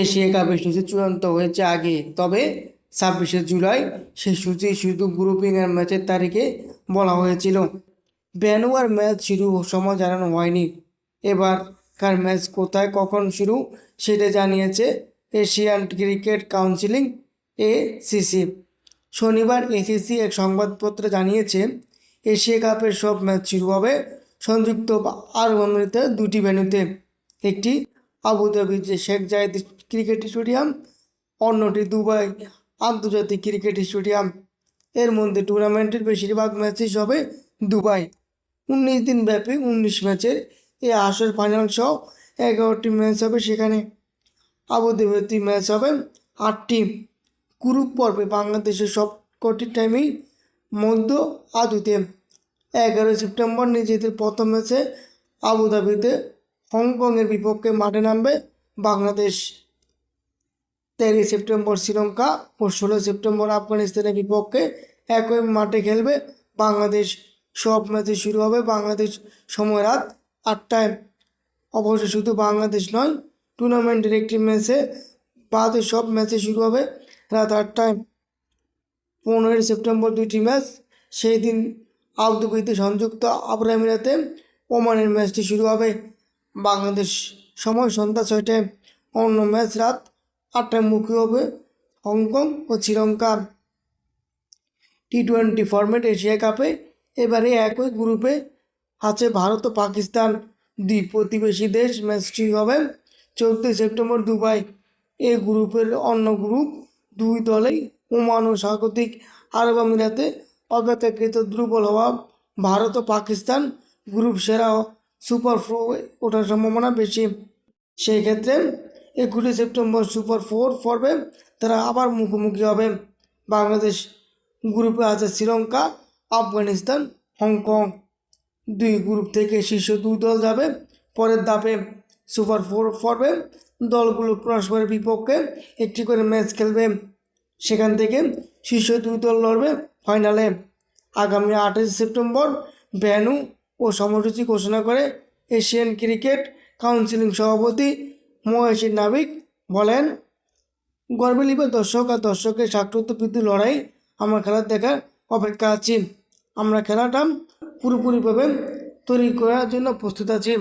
Asia কাপের সূচি চূড়ান্ত হয়েছে আগে। তবে ছাব্বিশে জুলাই সেই সূচি শুধু গ্রুপিংয়ের ম্যাচের তারিখে বলা হয়েছিল। ভেন্যু আর ম্যাচ শুরু সময় জানানো হয়নি। এবার কার ম্যাচ কোথায়, কখন শুরু, সেটা জানিয়েছে এশিয়ান ক্রিকেট কাউন্সিলিং এসিসি শনিবার এসিসি এক সংবাদপত্রে জানিয়েছে, এশিয়া কাপের সব ম্যাচ শুরু হবে সংযুক্ত আরব আমিরাতের দুটি ভেন্যুতে। একটি আবুধাবির যে শেখ জায়েদ ক্রিকেট স্টেডিয়াম, অন্যটি দুবাই আন্তর্জাতিক ক্রিকেট স্টেডিয়াম। এর মধ্যে টুর্নামেন্টের বেশিরভাগ ম্যাচই হবে দুবাই। উনিশ দিন ব্যাপী উনিশ ম্যাচের এই আসর ফাইনাল সহ এগারোটি ম্যাচ হবে সেখানে। আবুধাবিতে ম্যাচ হবে আটটি। গ্রুপ পর্বে বাংলাদেশের সব কটি টাইমেই মধ্য আদুতে। এগারোই সেপ্টেম্বর নিজেদের প্রথম ম্যাচে আবুধাবিতে হংকংয়ের বিপক্ষে মাঠে নামবে বাংলাদেশ। তেরোই সেপ্টেম্বর শ্রীলঙ্কা ও ষোলোই সেপ্টেম্বর আফগানিস্তানের বিপক্ষে একই মাঠে খেলবে বাংলাদেশ। সব ম্যাচে শুরু হবে বাংলাদেশ সময় রাত আটটায়। অবশ্য শুধু বাংলাদেশ নয়, টুর্নামেন্টের একটি ম্যাচে বাদে সব ম্যাচে শুরু হবে রাত আটটায়। পনেরোই সেপ্টেম্বর দুইটি ম্যাচ, সেই দিন আবুধাবিতে সংযুক্ত আরব আমিরাতে ওমানের ম্যাচটি শুরু হবে। বাংলাদেশ সময় সন্ধ্যা ছয়টায় অন্য ম্যাচ রাত আটটায় মুখী হবে হংকং ও Sri Lanka T twenty format Asia কাপে এবারে একই গ্রুপে আছে ভারত ও পাকিস্তান। দুই প্রতিবেশী দেশ ম্যাচটি হবে চৌদ্দই সেপ্টেম্বর দুবাই। এ গ্রুপের অন্য গ্রুপ দুই দলেই ওমান ও স্বাগতিক আরব আমিরাতে অপেক্ষাকৃত দুর্বল হওয়া ভারত ও পাকিস্তান গ্রুপ সেরা সুপার ফোর ওঠার সম্ভাবনা বেশি। সেই ক্ষেত্রে একুশে সেপ্টেম্বর সুপার ফোর পর্বে তারা আবার মুখোমুখি হবে। বাংলাদেশ গ্রুপে আছে শ্রীলঙ্কা, আফগানিস্তান, হংকং। দুই গ্রুপ থেকে শীর্ষ দুই দল যাবে পরের ধাপে। সুপার ফোর পর্বে দলগুলো পরস্পরের বিপক্ষে একটি করে ম্যাচ খেলবে। সেখান থেকে শীর্ষ দুই দল লড়বে ফাইনালে। আগামী আঠাশে সেপ্টেম্বর ভ্যানু ও সময়সূচি ঘোষণা করে এশিয়ান ক্রিকেট কাউন্সিলিং সভাপতি মহেশী নাবিক বলেন গর্বে লিপে দর্শক আর দর্শকের স্বাক্ষরিত বিদ্যুৎ লড়াই আমার খেলা দেখার অপেক্ষা আছি। আমরা খেলাটা পুরোপুরিভাবে তৈরি করার জন্য প্রস্তুত আছি।